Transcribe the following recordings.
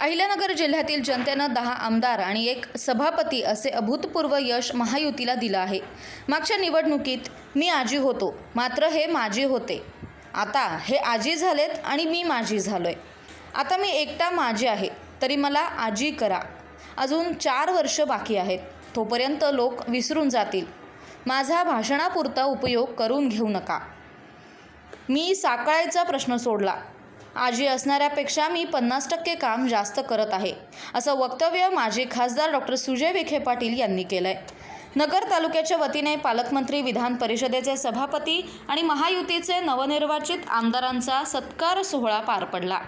अहिल्यानगर जिल्ह्यातील जनतेनं दहा आमदार आणि एक सभापती असे अभूतपूर्व यश महायुतीला दिलं आहे. मागच्या निवडणुकीत मी आजी होतो. मात्र हे माजी होते. आता हे आजी झालेत आणि मी माजी झालोय. आता मी एकटा माझी आहे. तरी मला आजी करा. अजून चार वर्ष बाकी आहेत. तोपर्यंत लोक विसरून जातील. माझा भाषणापुरता उपयोग करून घेऊ नका. मी साकळायचा प्रश्न सोडला. आजी असणाऱ्यापेक्षा मी पन्नास टक्के काम जास्त करत आहे असं वक्तव्य माजी खासदार डॉक्टर सुजय विखे पाटील यांनी केलं आहे नगर तालुक्याच्या वतीने पालकमंत्री विधान परिषदेचे सभापती आणि महायुतीचे नवनिर्वाचित आमदारांचा सत्कार सोहळा पार पडला.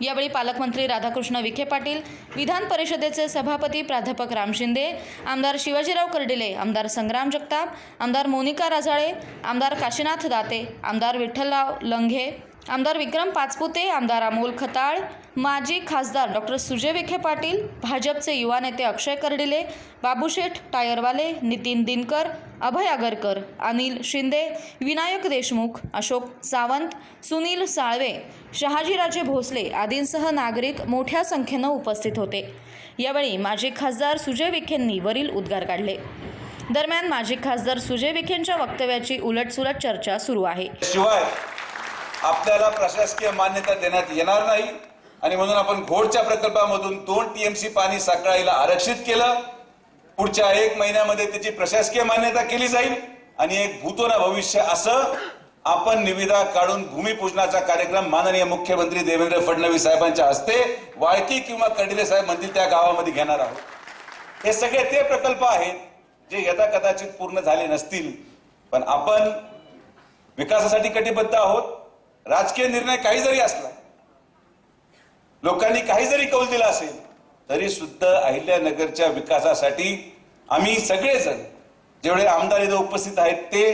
यावेळी पालकमंत्री राधाकृष्ण विखे पाटील विधान परिषदेचे सभापती प्राध्यापक राम शिंदे आमदार शिवाजीराव कर्डिले आमदार संग्राम जगताप आमदार मोनिका राजाळे आमदार काशीनाथ दाते आमदार विठ्ठलराव लंघे आमदार विक्रम पाचपुते आमदार अमोल खताळ माजी खासदार डॉक्टर सुजय विखे पाटील भाजपचे युवा नेते अक्षय कर्डिले बाबूशेठ टायरवाले नितीन दिनकर अभय आगरकर अनिल शिंदे विनायक देशमुख अशोक सावंत सुनील साळवे शहाजीराजे भोसले आदींसह नागरिक मोठ्या संख्येनं उपस्थित होते. यावेळी माजी खासदार सुजय विखेंनी वरील उद्गार काढले. दरम्यान माजी खासदार सुजय विखेंच्या वक्तव्याची उलटसुलट चर्चा सुरू आहे. शिवाय आपल्याला प्रशासकीय मान्यता देण्यात येणार नाही. आणि म्हणून आपण घोडच्या प्रकल्पामधून दोन टीएमसी पाणी साखळाईला आरक्षित केलं. पुढच्या एक महिन्यामध्ये त्याची प्रशासकीय मान्यता केली जाईल. आणि एक भूतोना भविष्य असं आपण निविदा काढून भूमिपूजनाचा कार्यक्रम माननीय मुख्यमंत्री देवेंद्र फडणवीस साहेबांच्या हस्ते वाळकी किंवा कर्डिले साहेब म्हणतील त्या गावामध्ये घेणार आहोत. हे सगळे ते प्रकल्प आहेत जे यदा कदाचित पूर्ण झाले नसतील. पण आपण विकासासाठी कटिबद्ध आहोत. राजकीय निर्णय काही जरी असला लोकांनी काही जरी कौल दिला असेल तरी सुद्धा अहिल्यानगरच्या विकासासाठी आम्ही सगळेजण जेवढे आमदार इथं उपस्थित आहेत ते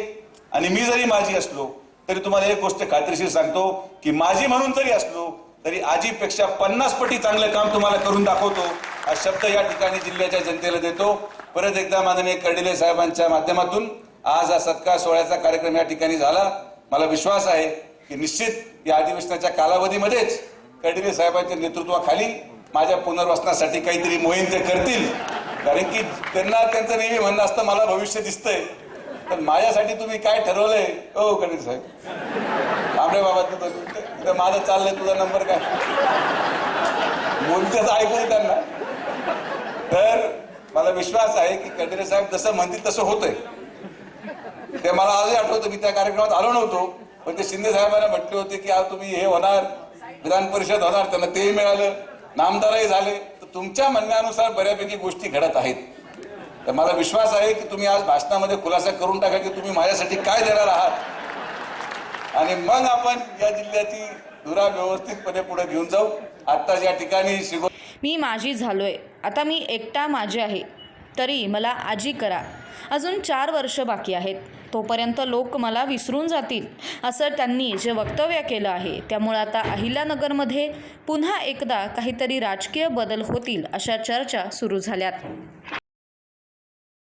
आणि मी जरी माझी असलो तरी तुम्हाला एक गोष्ट खात्रीशीर सांगतो की माझी म्हणून जरी असलो तरी आजीपेक्षा पन्नास पटी चांगलं काम तुम्हाला करून दाखवतो. हा शब्द या ठिकाणी जिल्ह्याच्या जनतेला देतो. परत एकदा माननीय कर्डिले साहेबांच्या माध्यमातून आज हा सत्कार सोहळ्याचा कार्यक्रम या ठिकाणी झाला. मला विश्वास आहे की निश्चित या अधिवेशनाच्या कालावधीमध्येच कर्डिले साहेबांच्या नेतृत्वाखाली माझ्या पुनर्वसनासाठी काहीतरी मोहीम ते करतील. कारण की त्यांना त्यांचं नेहमी म्हणणं असतं मला भविष्य दिसतंय. पण माझ्यासाठी तुम्ही काय ठरवलंय? हो कर्डिले साहेब. आमरे बाबा तुझं माझं चाललंय तुझा नंबर काय? बोलतेच ऐकू त्यांना तर मला विश्वास आहे की कर्डिले साहेब जसं म्हणतील तसं होतंय. ते मला आजही आठवतं मी त्या कार्यक्रमात आलो नव्हतो. पण ते शिंदे साहेबांना म्हटले होते की आज तुम्ही हे होणार विधान परिषद होणार त्यांना तेही मिळालं नामदारही झाले. तर तुमच्या म्हणण्यानुसार बऱ्यापैकी गोष्टी घडत आहेत. तर मला विश्वास आहे की तुम्ही आज भाषणामध्ये खुलासा करून टाका की तुम्ही माझ्यासाठी काय देणार आहात. आणि मग आपण या जिल्ह्याची धुरा व्यवस्थितपणे पुढे घेऊन जाऊ. आत्ताच या ठिकाणी शिकव मी माझी झालोय. आता मी एकटा माझी आहे. तरी मला आजी करा. अजून चार वर्ष बाकी आहेत. तोपर्यंत लोक मला विसरून जातील असं त्यांनी जे वक्तव्य केलं आहे त्यामुळे आता अहिल्यानगरमध्ये पुन्हा एकदा काहीतरी राजकीय बदल होतील अशा चर्चा सुरू झाल्यात.